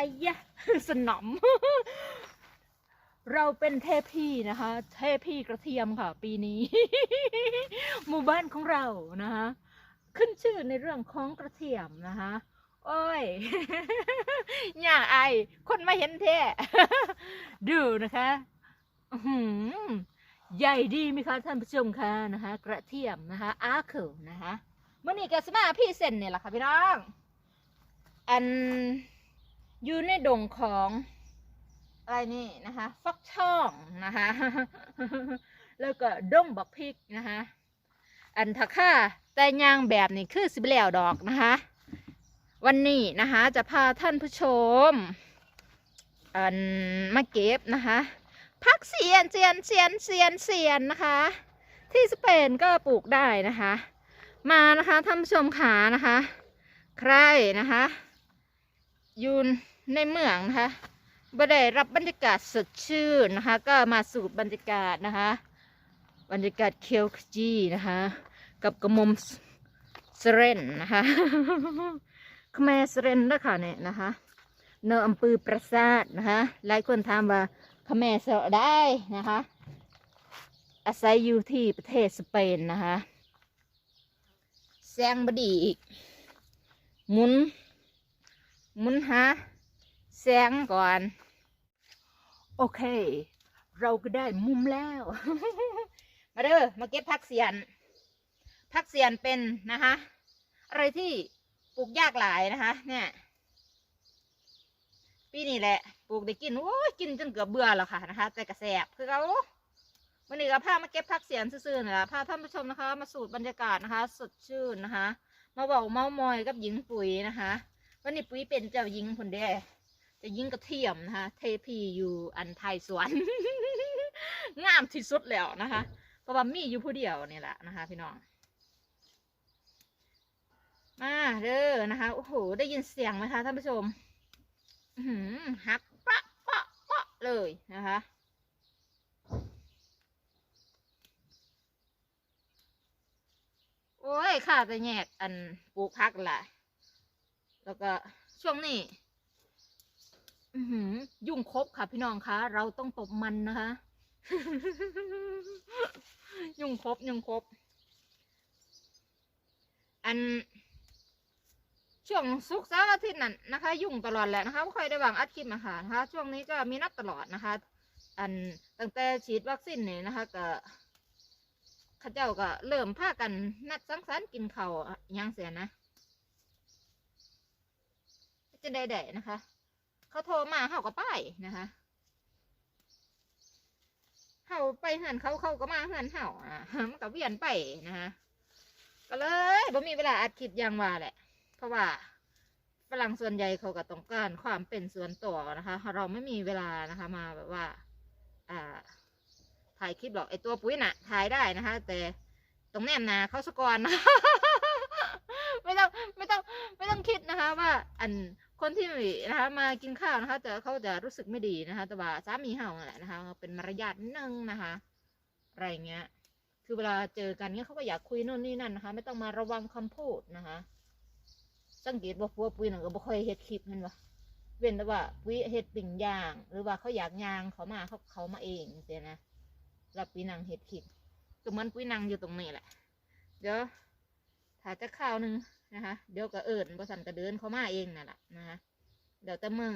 อ้ยะสนมเราเป็นเทพีนะคะ เทพีกระเทียมค่ะ ปีนี้ หมู่บ้านของเรานะคะ ขึ้นชื่อในเรื่องของกระเทียมนะคะโอ้ยอย่าไอคนไมาเห็นแท้ดูนะคะหืใหญ่ดีไหมคะท่านผู้ชมคะนะคะ กระเทียมนะคะอาเคิลนะคะเมื่อนี้ก็สมาพี่เซนเนี่ยแหละค่ะพี่น้อง อัน อยู่ในดงของอะไรนี่นะคะฟักทองนะคะแล้วก็ดงบักพริกนะคะอันถ้าค่าแต่ยางแบบนี้คือสิบแล้วดอกนะคะวันนี้นะคะจะพาท่านผู้ชม อันมาเก็บนะคะพักเสียนเสียนเสียนเสียนเสียนนะคะ ที่สเปนก็ปลูกได้นะคะ มานะคะท่านผู้ชมขานะคะ ใครนะคะ อยู่ในเมืองนะคะบ่ได้รับบรรยากาศสดชื่นนะคะ ก็มาสูบบรรยากาศนะคะ บรรยากาศเคียวขจีนะคะ กับกระมมสเรนนะคะขแมสเรนนะคะเนี่ยนะคะเนออำปือประสาทนะคะหลายคนถามว่าขแมสได้นะคะ อาศัยอยู่ที่ประเทศสเปนนะคะแซงบดีอีกมุน มุนหาแซงก่อน โอเค เราก็ได้มุมแล้ว มาเด้อมาเก็บผักเสียนผักเสียนเป็นนะคะ อะไรที่ปลูกยากหลายนะคะ เนี่ย ปีนี้แหละ ปลูกได้กิน โอ้ยกินจนเกือบเบื่อแล้วค่ะนะคะ แต่กระแสบคือเขาวันนี้ก็พามาเก็บผักเสียนซื่อๆนะคะพาท่านผู้ชมนะคะ มาสูตรบรรยากาศนะคะ สดชื่นนะคะ มาบอกเมามอยกับหญิงปุ๋ยนะคะ วันนี้ปุ๋ยเป็นเจ้าหญิงคนเดียวจะยิงกระเทียมนะคะ เทพีอยู่อันไทยสวน งามที่สุดแล้วนะคะ เพราะว่ามีอยู่ผู้เดียวนี่แหละนะคะ พี่น้อง มาเด้อนะคะ โอ้โห ได้ยินเสียงไหมคะท่านผู้ชมหักปะปะปะเลยนะคะโอ้ยข้าจะแยกอันปลูกพักแหละ แล้วก็ช่วงนี้ยุ่งครบค่ะพี่น้องคะเราต้องตบมันนะคะ ยุ่งครบยุ่งครบอันช่วงศุกเสาร์อาทิตย์นั่นนะคะ ยุ่งตลอดแหละนะคะไม่ค่อยได้วางอัดคลิปมาค่ะนะคะ ช่วงนี้ก็มีนัดตลอดนะคะ อันตั้งแต่ฉีดวัคซีนเนี่ยนะคะก็ข้าเจ้าก็เริ่มพากันนัดสังสรรค์กินข้าวอะหยังเสียนะ จะได้แดนะคะ เขาโทรมาเขาก็ไปนะคะเขาไปเหือนเขาเขาก็มาเหือนเขาอะมันก็เวียนไปนะคะก็เลยบ่มีเวลาอัดคลิปอย่างว่าแหละ เพราะว่าฝรั่งส่วนใหญ่เขาก็ต้องการความเป็นส่วนตัวนะคะ เราไม่มีเวลานะคะ มาแบบว่า อ่า ถ่ายคลิปหรอกไอตัวปุ๋ยน่ะ ถ่ายได้นะคะ แต่ตรงแนมนาเขาสกอนนะไม่ต้องไม่ต้องไม่ต้องคิดนะคะ ว่าอัน คนที่นะคะมากินข้าวนะคะจะเขาจะรู้สึกไม่ดีนะคะ แต่ว่าสามีเฮานั่นแหละนะคะ เป็นมารยาทนึงนะคะ อะไรเงี้ย คือเวลาเจอกันเนี้ยเขาก็อยากคุยโน่นนี่นั่นนะคะ ไม่ต้องมาระวังคำพูดนะคะ สังเกตว่าพัวปุ้ยนั่นก็บ่ค่อยเฮ็ดคลิปแมันวะเว้นแต่ว่าปุ้ยเฮ็ดปิ่งย่าง หรือว่าเขาอยากย่างเขามาเขาเขามาเองเสียนะแล้วปุ้ยนั่งเฮ็ดคลิปก็เหมือนปุ้ยนั่งอยู่ตรงนี้แหละ เดี๋ยวถ้าจะข้าวหนึ่ง นะคะ เดี๋ยวก็เอิญบสันก็เดินเขามาเองนั่นแหละนะคะเดี๋ยวแต่มึง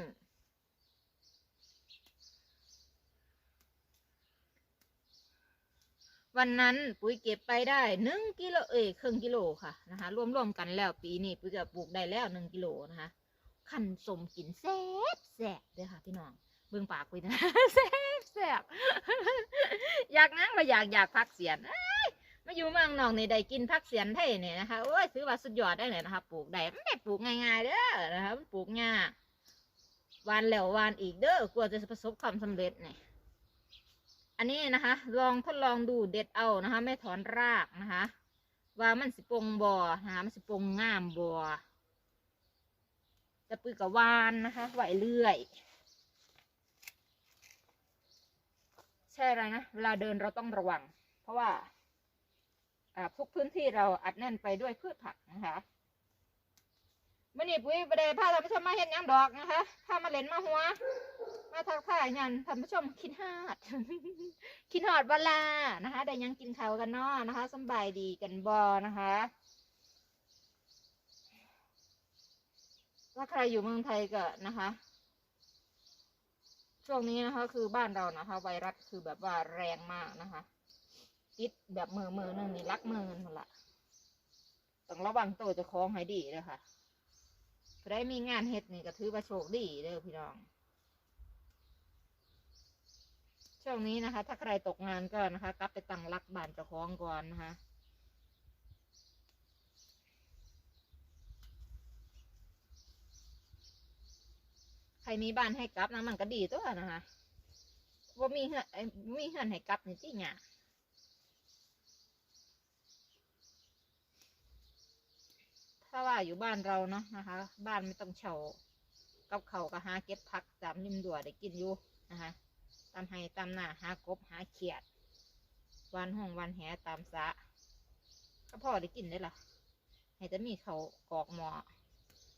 วันนั้นปุ๋ยเก็บไปได้หนึ่งกิโลเอ้ยครึ่งกิโลค่ะนะคะรวมๆกันแล้วปีนี้ปุ๋ยก็ปลูกได้แล้วหนึ่งกิโลนะคะขันสมกินแซ่บแซ่บเลยค่ะพี่น้องเบิ่งปากปุ๋ยนะแซ่บแซ่บอยากนั่งมาอยากอยากพักเสียน มาอยู่เมืองนอกในได้กินพักเสียนไทยเนี่ยนะคะโอ้ยถือว่าสุดยอดได้เลยนะคะปลูกได้ไม่ได้ปลูกง่ายๆเด้อนะคะมันปลูกยากวานแล้ววานอีกเด้อกลัวจะประสบความสำเร็จเนี่ยอันนี้นะคะ ลองทดลองดูเด็ดเอานะคะ ไม่ถอนรากนะคะ ว่ามันสิปงบอนะคะมันสิปงงามบอจะปือกับวานนะคะไหวเรื่อยใช่อะไรนะ เวลาเดินเราต้องระวัง เพราะว่า ทุกพื้นที่เราอัดแน่นไปด้วยพืชผักนะคะมื่อนี้ปุ้ยประเดี๋ยวพาท่านผู้ชมมาเห็นยังดอกนะคะพามาเล่นมาหัว มาทักทายยันท่านผู้ชมคิดฮอดคิดฮอดเวลานะคะ ได้ยังกินข้าวกันเนาะนะคะสบายดีกันบอนะคะถ้าใครอยู่เมืองไทยก็นะคะ ช่วงนี้นะคะ คือบ้านเรานะคะ ไวรัสคือแบบว่าแรงมากนะ ติดแบบมือมือหนึ่งนี่รักมือนั่นละต้องระวังตัวจะคล้องให้ดีเลยค่ะใครมีงานเฮ็ดนี่ก็ถือว่าโชคดีเด้อพี่น้อง ช่วงนี้นะคะ ถ้าใครตกงานก็นะคะ กลับไปตั้งรักบ้านเจ้าของก่อนนะคะใครมีบ้านให้กลับนะมันก็ดีตัวนะคะว่ามีเหือนเอ้มีเหือนให้กลับนี่จริงอ่ ถ้าว่าอยู่บ้านเราเนาะนะคะ บ้านไม่ต้องเช่ากับเขาก็หาเก็บผักตามริมดัวได้กินอยู่นะคะตามให้ตามหน้าหากบหาเขียดวันห้องวันแหตามสระก็พอได้กินได้ล่ะให้แต่มีเขากอกหมอ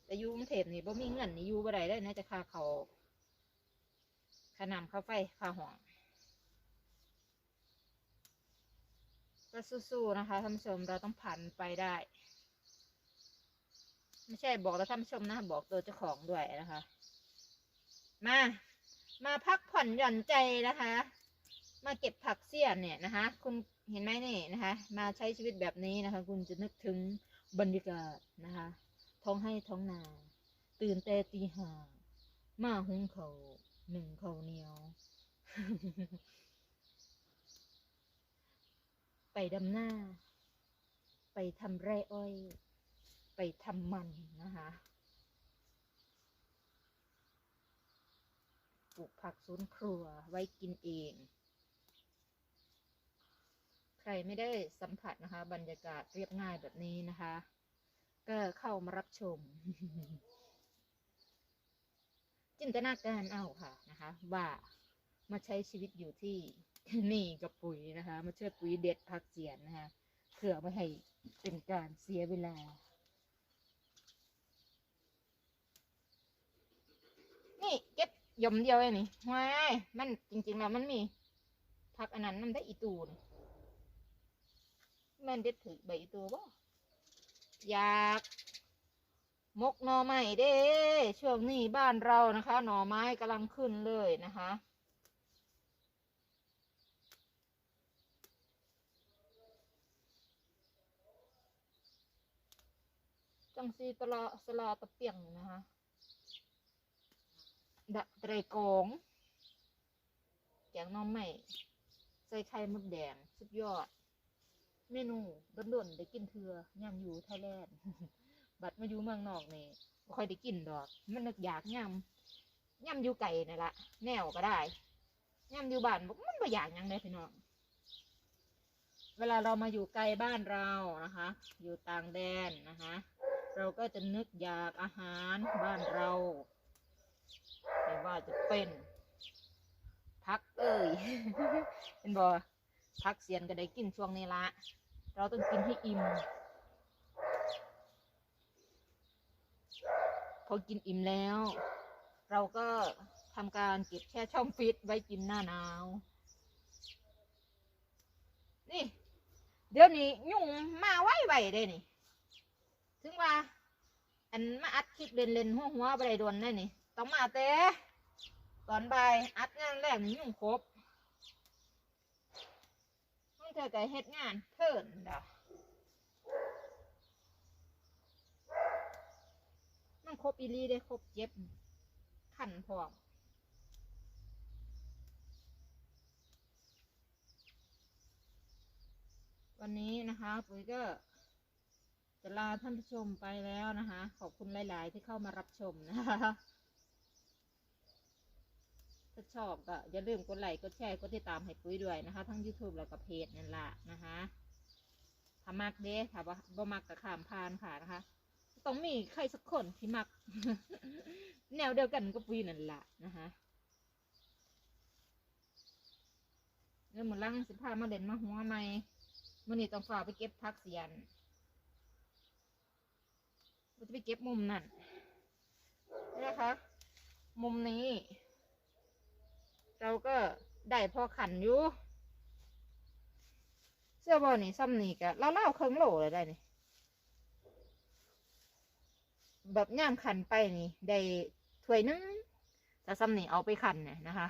แต่อยูกรุงเทพนี่บ่มีเงินนี่อยู่บ่ได้เลยนะจะค่าเขาค่าน้ำค่าไฟค่าห้องก็สู้ๆนะคะท่านผู้ชมเราต้องผ่านไปได้ ไม่ใช่บอกแล้วท่านผู้ชมนะ บอกตัวเจ้าของด้วยนะคะ มา มาพักผ่อนหย่อนใจนะคะ มาเก็บผักเสี้ยนเนี่ยนะคะ คุณเห็นไหมนี่นะคะ มาใช้ชีวิตแบบนี้นะคะ คุณจะนึกถึงบรรยากาศนะคะ ท้องให้ท้องนา ตื่นแต่ตีห้ามาหุงเขาหนึ่งเขาเหนียว ไปดำหน้า ไปทำไร่อ้อย ไปทำมันนะคะปลูกผักสวนครัวไว้กินเอง ใครไม่ได้สัมผัสนะคะ บรรยากาศเรียบง่ายแบบนี้นะคะ ก็เข้ามารับชม จินตนาการเอาค่ะนะคะว่ามาใช้ชีวิตอยู่ที่นี่กับปุ๋ยนะคะ มาช่วยปุ๋ยเด็ดผักเสียนนะคะเพื่อไม่ให้เป็นการเสียเวลา นี่เก็บหย่อมเดียวเองนี่ว้ายมันจริงๆแล้วมันมีผักอันนั้นมันได้อีตูนมันเด็ดถือใบอีตูบ่อยากมกหน่อไม้เด้ช่วงนี้บ้านเรานะคะ หน่อไม้กำลังขึ้นเลยนะคะ จังซีตะลาสลาตะเปียงนะคะ ดะเตรโกงแกงน้องใหม่ใส่ไข่มดแดง สุดยอด เมนูด่นๆได้กินเทือย่ำอยู่ไทยแลนด์ บัดมาอยู่เมืองนอกนี่บ่ค่อยได้กินดอก มันนึกอยากย่ำย่ำอยู่ไก่นี่นละแนวก็ได้ย่ำอยู่บ้านบอกมันบ่อยากยังเลยพี่น้องเวลาเรามาอยู่ไกลบ้านเรานะคะ อยู่ต่างแดนนะคะ เราก็จะนึกอยากอาหารบ้านเรา ไม่ว่าจะเป็นพักเอ้ยเป็นบอพักเสียนก็ได้กินช่วงนี้ละ เราต้องกินให้อิ่ม พอกินอิ่มแล้ว เราก็ทำการเก็บแช่ช่องฟิตไว้กินหน้าหนาว นี่ เดี๋ยวนี้ยุ่งมาไว้ไว้ได้นี่ ถึงว่า อันมาอัดคลิปเล่นๆหัวหัวๆไปได้โดนได้นี่ ต้องมาเต้ตอนบ่ายอัดงานแรกนี่ยุ่งครบต้องเธอก็เฮ็ดงานเพิ่นดอกมันครบอีลีได้ครบเจ็บขันพร้อมวันนี้นะคะปุ๋ยก็จะลาท่านผู้ชมไปแล้วนะคะ ขอบคุณหลาย ๆ ที่เข้ามารับชมนะคะ ถ้าชอบก็อย่าลืมกดไลค์กดแชร์กดติดตามให้ปุ้ยด้วยนะคะ ทั้ง YouTube แล้วก็เพจนั่นละนะคะถ้ามักเด้ค่ะว่าบ่มักกับขามพานค่ะนะคะต้องมีใครสักคนที่มัก แนวเดียวกันกับปุ้ยนั่นแหละนะคะเรื่องหมดลังสิพามาเด่นมาหัวใหม่มื่อนี้ต้องฝ่าไปเก็บพักเสียนเราจะไปเก็บมุมนั่นนะคะ มุมนี้ เราก็ได้พอขันอยู่เสื้อบอลนี่ซ้ำนี่กะเล่าเครื่องโหลเลยได้นี่แบบย่ามขันไปนี่ได้ถ้วยนึงแต่ซ้ำนี่เอาไปขันเนี่ยนะคะ